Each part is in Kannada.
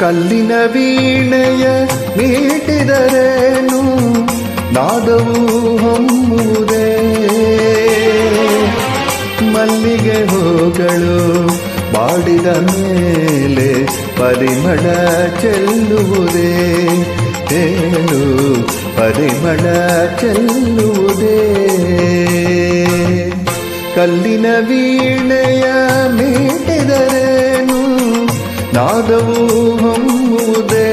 ಕಲ್ಲಿನ ವೀಣೆಯ ನೀಟಿದರೇನು? ನಾದವು ಹೊಮ್ಮುವುದೇ. ಮಲ್ಲಿಗೆ ಹೂಗಳು ಬಾಡಿದ ಮೇಲೆ ಪರಿಮಳ ಚೆಲ್ಲುವುದೇ. ಹೇಳು, ಪರಿಮಳ ಚೆಲ್ಲುವುದೇ. ಕಲ್ಲಿನ ವೀಣೆಯ ಮೀಟಿದರೇನು ನಾದವು ಹೊಮ್ಮುವುದೇ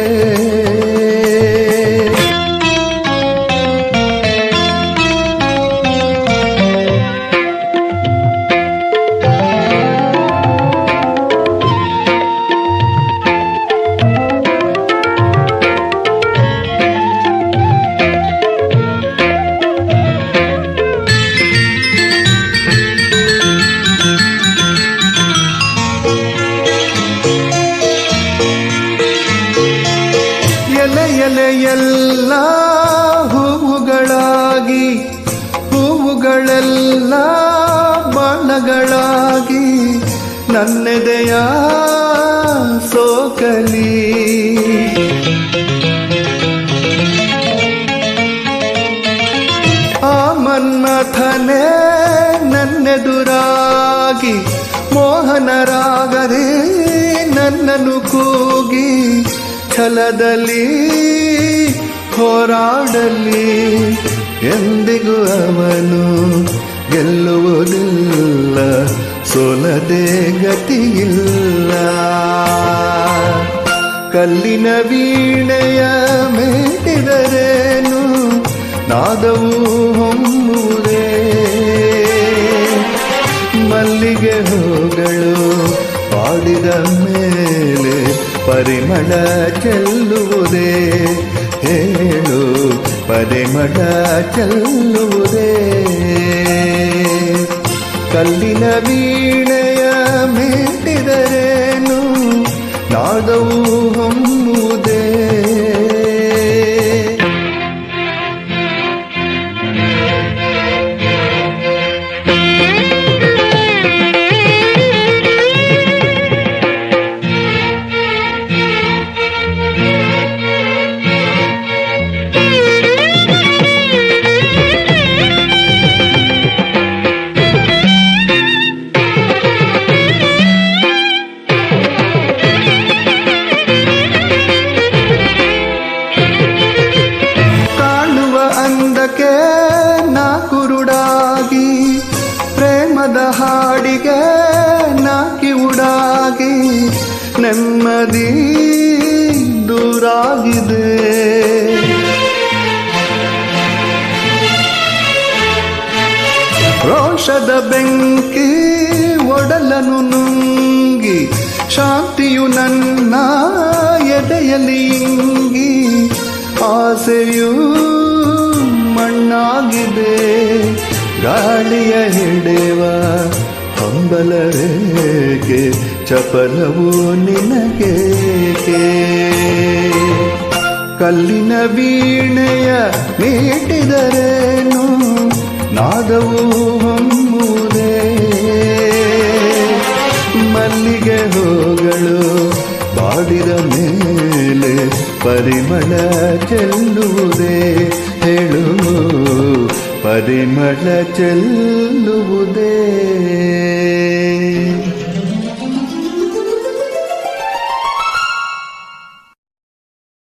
ಹೂವುಗಳೆಲ್ಲ ಬಾಣಗಳಾಗಿ ನನ್ನೆದೆಯ ಸೋಕಲಿ. ಆ ಮನ್ಮಥನೆ ನನ್ನೆದುರಾಗಿ ಮೋಹನರಾಗದೆ ನನ್ನನ್ನು ಕೂಗಿ ಛಲದಲ್ಲಿ ಹೋರಾಡಲಿ ಎಂದಿಗೂ ಅವನು ಗೆಲ್ಲುವುದಿಲ್ಲ, ಸೋಲದೆ ಗತಿಯಿಲ್ಲ. ಕಲ್ಲಿನ ವೀಣೆಯ ಮೇಟಿದರೇನು, ನಾದವು ಹೊಮ್ಮುವುದೇ? ಮಲ್ಲಿಗೆ ಹೂಗಳು ಪಾಡಿದ ಮೇಲೆ ಪರಿಮಳ ಚೆಲ್ಲುವುದೇ? ಹೇಳು ಪರಿಮಳ ಚೆಲ್ಲುವುದೇ ಕಲ್ಲಿನ ವೀಣೆಯ ಮೇಟಿದರೇನು ನಾದವು ಹೊಮ್ಮುವುದೇ ಅಂದಕ್ಕೆ ನಾ ಕುರುಡಾಗಿ, ಪ್ರೇಮದ ಹಾಡಿಗೆ ನಾ ಕಿವುಡಾಗಿ, ನೆಮ್ಮದಿ ದೂರಾಗಿದೆ. ರೋಷದ ಬೆಂಕಿ ಒಡಲನು ನುಂಗಿ, ಶಾಂತಿಯು ನನ್ನ ಗಾಳಿಯ ಹಿಡೆವ ಹಂಬಲವೇಕೆ ಚಪಲವು ನಿನಗೇಕೆ? ಕಲ್ಲಿನ ವೀಣೆಯ ಮೇಟಿದರೇನು ನಾದವು ಹೊಮ್ಮುವುದೇ? ಮಲ್ಲಿಗೆ ಹೋಗಳು ಬಾಡಿದ ಮೇಲೆ ಪರಿಮಳ ಚೆಲ್ಲುವುದೇ? ಪರಿಮಳ ಚೆಲ್ಲುವುದೇ